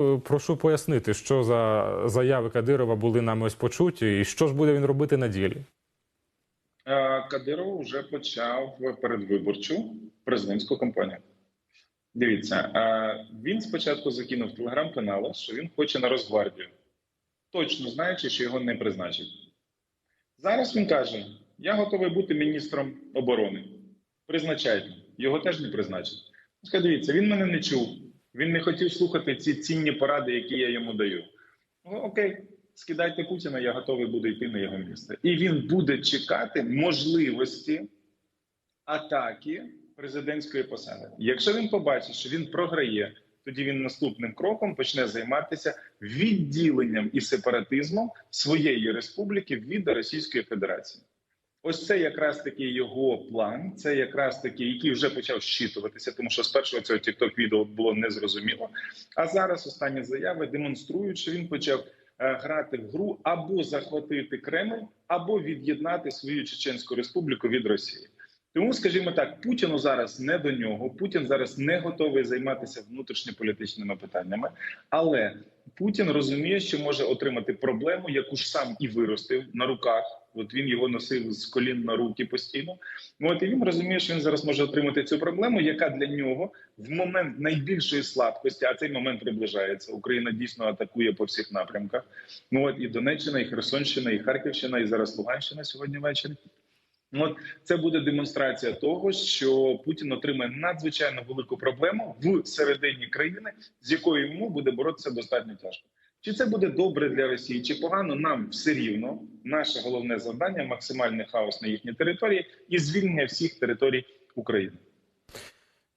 Е, Прошу пояснити, що за заяви Кадирова були нами ось почуті, і що ж буде він робити на ділі? Е, Кадиров вже почав передвиборчу президентську кампанію. Дивіться, е, він спочатку закинув телеграм-канал, що він хоче на Росгвардію, точно знаючи, що його не призначать. Зараз він каже: Я готовий бути міністром оборони. Призначайте. Його теж не призначать. Дивіться, він мене не чув. Він не хотів слухати ці цінні поради, які я йому даю. Ну, окей, скидайте Путіна, я готовий буду йти на його місце. І він буде чекати можливості атаки президентської посади. Якщо він побачить, що він програє, тоді він наступним кроком почне займатися відділенням і сепаратизмом своєї республіки від Російської Федерації. Ось це якраз таки його план. Це якраз таки, який вже почав щитуватися, тому що з першого цього тікток відео було незрозуміло. А зараз останні заяви демонструють, що він почав е, грати в гру або захватити Кремль, або від'єднати свою Чеченську республіку від Росії. Тому, скажімо так, Путіну зараз не до нього. Путін зараз не готовий займатися внутрішньополітичними питаннями, але Путін розуміє, що може отримати проблему, яку ж сам і виростив на руках. От він його носив з колін на руки постійно. Ну, От і він розуміє, що він зараз може отримати цю проблему, яка для нього в момент найбільшої слабкості, а цей момент приближається. Україна дійсно атакує по всіх напрямках. Ну от і Донеччина, і Херсонщина, і Харківщина, і зараз Луганщина сьогодні ввечері. От це буде демонстрація того, що Путін отримає надзвичайно велику проблему в середині країни, з якою йому буде боротися достатньо тяжко. Чи це буде добре для Росії, чи погано нам все рівно. Наше головне завдання максимальний хаос на їхній території і звільнення всіх територій України.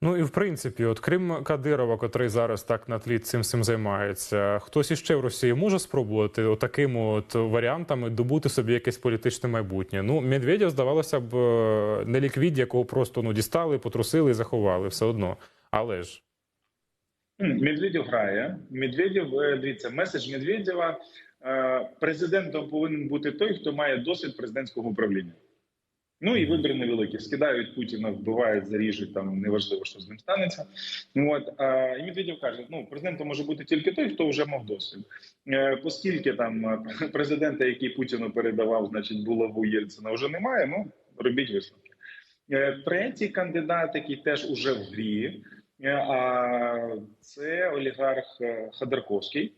Ну і в принципі, от крім Кадирова, котрий зараз так на тлі цим всім займається, хтось іще в Росії може спробувати отакими от варіантами добути собі якесь політичне майбутнє. Ну, Медведєв, здавалося б, е, не ліквід, якого просто ну дістали, потрусили і заховали все одно. Але ж Медведєв грає. Медведєв, е, дивіться, меседж Медведєва. е, Президентом повинен бути той, хто має досвід президентського управління. Ну і вибір невеликі. Скидають Путіна, вбивають, заріжуть там. Неважливо, що з ним станеться. Ну от а, і Медведєв каже: ну президентом може бути тільки той, хто вже мав досвід. Е, Оскільки там е, президента, який Путіну передавав, значить, булаву Єльцина, вже немає. Ну робіть висновки. Е, Третій кандидат, який теж уже в грі, е, а це олігарх Ходорковський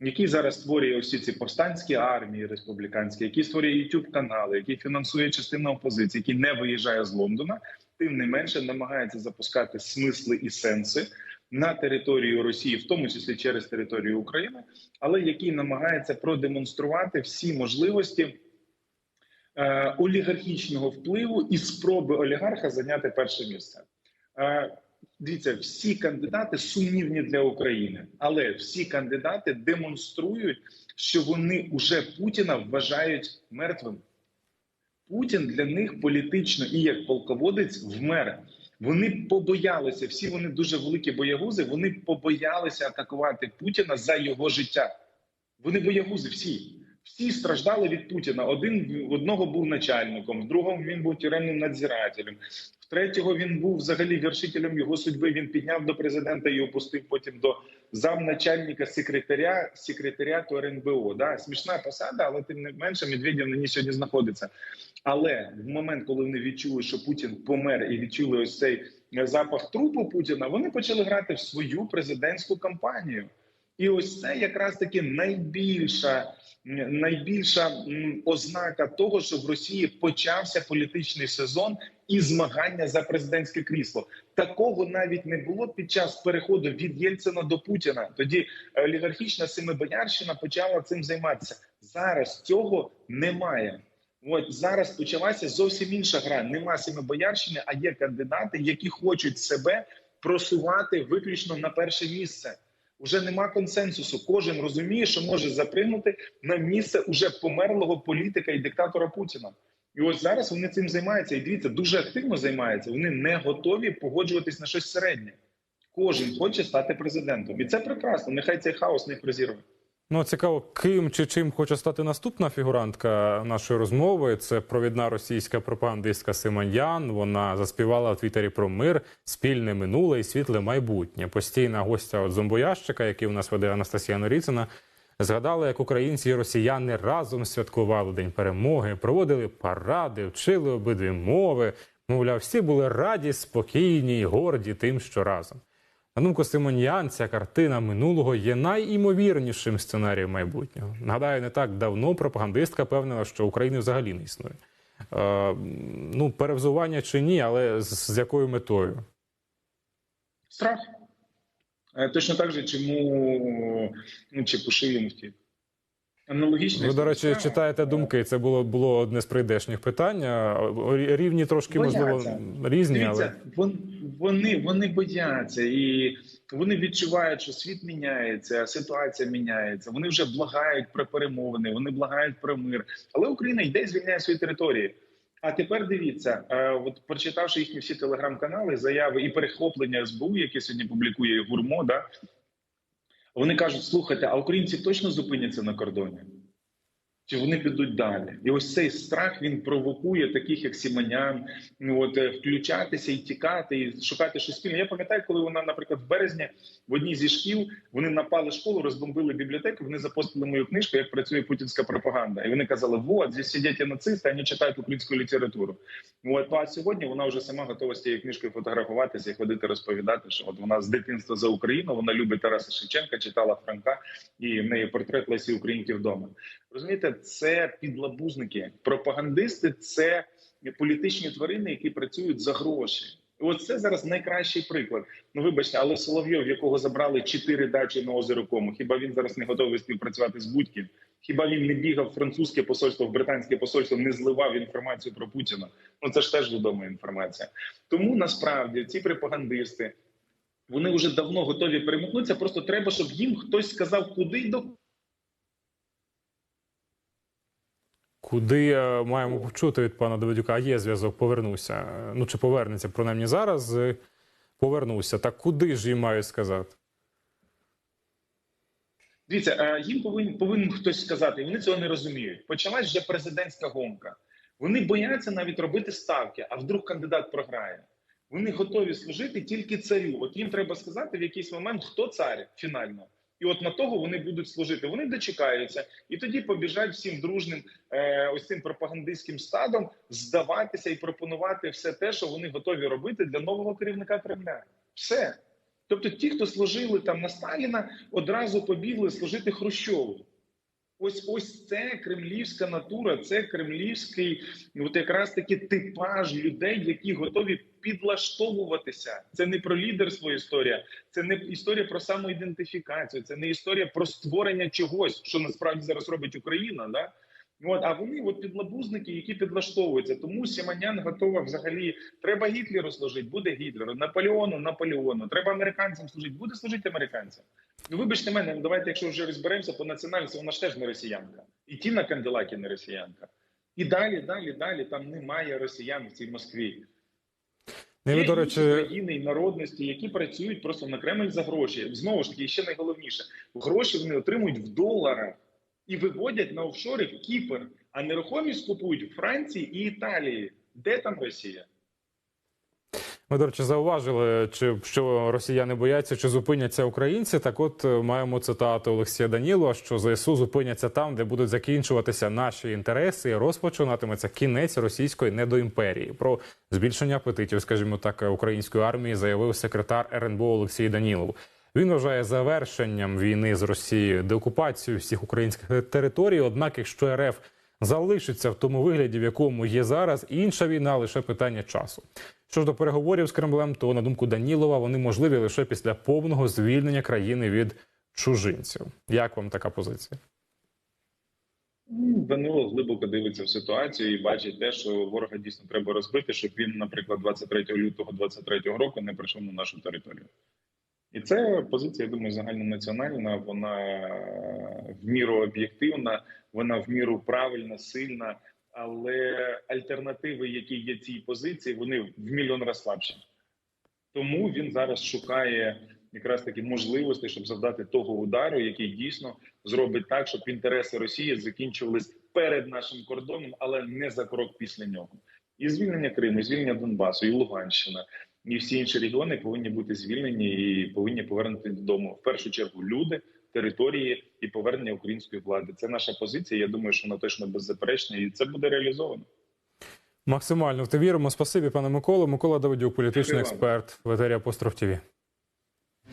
який зараз створює усі ці повстанські армії республіканські, який створює youtube канали, який фінансує частину опозиції, який не виїжджає з Лондона, тим не менше намагається запускати смисли і сенси на територію Росії, в тому числі через територію України, але який намагається продемонструвати всі можливості. е, Олігархічного впливу і спроби олігарха зайняти перше місце. Е, Дивіться, всі кандидати сумнівні для України, але всі кандидати демонструють, що вони уже Путіна вважають мертвим. Путін для них політично і як полководець вмер. Вони побоялися, всі вони дуже великі боягузи. Вони побоялися атакувати Путіна за його життя. Вони боягузи всі. Всі страждали від Путіна. Один одного був начальником, в другого він був тюремним надзирателем, третього він був взагалі вершителем його судьби. Він підняв до президента і опустив потім до замначальника секретаря секретаріату РНБО. Да? Смішна посада, але тим не менше Медведєв на ній сьогодні знаходиться. Але в момент, коли вони відчули, що Путін помер, і відчули ось цей запах трупу Путіна, вони почали грати в свою президентську кампанію. І ось це якраз таки найбільша найбільша ознака того, що в Росії почався політичний сезон і змагання за президентське крісло. Такого навіть не було під час переходу від Єльцина до Путіна. Тоді олігархічна семибоярщина почала цим займатися. Зараз цього немає. От зараз почалася зовсім інша гра. Нема семибоярщини, а є кандидати, які хочуть себе просувати виключно на перше місце. Уже нема консенсусу. Кожен розуміє, що може запригнути на місце уже померлого політика і диктатора Путіна. І ось зараз вони цим займаються. І дивіться, дуже активно займаються. Вони не готові погоджуватись на щось середнє. Кожен хоче стати президентом, і це прекрасно. Нехай цей хаос не розірве. Ну, цікаво, ким чи чим хоче стати наступна фігурантка нашої розмови. Це провідна російська пропагандистка Симоньян. Вона заспівала в Твіттері про мир, спільне минуле і світле майбутнє. Постійна гостя от зомбоящика, який у нас веде Анастасія Норіцина, згадала, як українці і росіяни разом святкували День перемоги, проводили паради, вчили обидві мови. Мовляв, всі були раді, спокійні й горді тим, що разом. На Симоніан, ця картина минулого є найімовірнішим сценарієм майбутнього. Нагадаю, не так давно пропагандистка певнила, що України взагалі не існує. Е, ну, перевзування чи ні, але з, з якою метою? Страх. Е, Точно так же, чому ну, Чепушилін втік. Аналогічно. Ви, до речі, читаєте думки. Це було було одне з прийдешніх питань. Рівні трошки можливо різні, але Дивіться, вони, вони бояться і вони відчувають, що світ міняється, ситуація міняється. Вони вже благають про перемовини, вони благають про мир. Але Україна йде і звільняє свої території. А тепер дивіться, е, от прочитавши їхні всі телеграм-канали, заяви і перехоплення СБУ, яке сьогодні публікує гурмо, да вони кажуть: слухайте, а українці точно зупиняться на кордоні? Чи вони підуть далі? І ось цей страх він провокує таких, як Сіманян, ну от е, включатися і тікати, і шукати щось спільне. Я пам'ятаю, коли вона, наприклад, в березні в одній зі шкіл вони напали школу, розбомбили бібліотеку. Вони запостили мою книжку, як працює путінська пропаганда. І вони казали: вот, здесь сидять нацисти, вони читають українську літературу. От ну, а сьогодні вона вже сама готова з цією книжкою фотографуватися і ходити розповідати, що от вона з дитинства за Україну, вона любить Тараса Шевченка, читала Франка, і в неї портрет Лесі Українки вдома. Розумієте, це підлабузники, пропагандисти, це політичні тварини, які працюють за гроші. І от це зараз найкращий приклад. Ну вибачте, але Соловйов, якого забрали чотири дачі на озеро Кому, хіба він зараз не готовий співпрацювати з Будьків? Хіба він не бігав французьке посольство, в британське посольство, не зливав інформацію про Путіна? Ну це ж теж відома інформація. Тому насправді ці пропагандисти вони вже давно готові перемогнутися. Просто треба, щоб їм хтось сказав, куди до Куди е, маємо почути від пана Давидюка? А є зв'язок, повернуся. Ну чи повернеться, принаймні зараз. е, Повернуся. Так куди ж їм мають сказати? Дивіться, е, їм повинен повинен хтось сказати, вони цього не розуміють. Почалась вже президентська гонка. Вони бояться навіть робити ставки, а вдруг кандидат програє. Вони готові служити тільки царю. От їм треба сказати в якийсь момент, хто цар фінально. І от на того вони будуть служити. Вони дочекаються, і тоді побіжать всім дружним е, ось цим пропагандистським стадом здаватися і пропонувати все те, що вони готові робити для нового керівника Кремля. Все. Тобто, ті, хто служили там на Сталіна, одразу побігли служити Хрущову. Ось ось це кремлівська натура, це кремлівський, от якраз таки типаж людей, які готові підлаштовуватися. Це не про лідерство історія, це не історія про самоідентифікацію, це не історія про створення чогось, що насправді зараз робить Україна. Да? От, а вони от підлабузники, які підлаштовуються. Тому Сіманян готова взагалі. Треба Гітлеру служити, буде Гітлеру, Наполеону, Наполеону. Треба американцям служити, буде служити американцям. Ну вибачте мене, ну давайте, якщо вже розберемося по національності, вона ж теж не росіянка. І Тіна Канделакі не росіянка. І далі, далі, далі там немає росіян в цій Москві. Ну, і ви, Є до речі, країни і народності, які працюють просто на Кремль за гроші. Знову ж таки, ще найголовніше, гроші вони отримують в доларах і виводять на офшори в Кіпр, а нерухомість купують в Франції і Італії. Де там Росія? Ми, до речі, зауважили, чи що росіяни бояться, чи зупиняться українці. Так, от е, маємо цитату Олексія Данілова, що ЗСУ зупиняться там, де будуть закінчуватися наші інтереси, і розпочинатиметься кінець російської недоімперії. Про збільшення апетитів, скажімо так, української армії заявив секретар РНБО Олексій Данілов. Він вважає завершенням війни з Росією деокупацію всіх українських територій. Однак, якщо РФ залишиться в тому вигляді, в якому є зараз, інша війна лише питання часу. Що ж до переговорів з Кремлем, то на думку Данілова вони можливі лише після повного звільнення країни від чужинців. Як вам така позиція? Ну, Данило глибоко дивиться в ситуацію і бачить те, що ворога дійсно треба розбити, щоб він, наприклад, 23 лютого 23 року не прийшов на нашу територію. І це позиція, я думаю, загальнонаціональна. Вона в міру об'єктивна, вона в міру правильна, сильна. Але альтернативи, які є цій позиції, вони в мільйон раз слабші. Тому він зараз шукає якраз таки можливостей, щоб завдати того удару, який дійсно зробить так, щоб інтереси Росії закінчувались перед нашим кордоном, але не за крок після нього. І звільнення Криму, і звільнення Донбасу, і Луганщина, і всі інші регіони повинні бути звільнені і повинні повернути додому в першу чергу люди, території і повернення української влади. Це наша позиція. Я думаю, що вона точно беззаперечна, і це буде реалізовано. Максимально в те віримо. Спасибі, пане Миколу. Микола Давидюк, політичний Дякую експерт в етері Апостроф ТІВІ.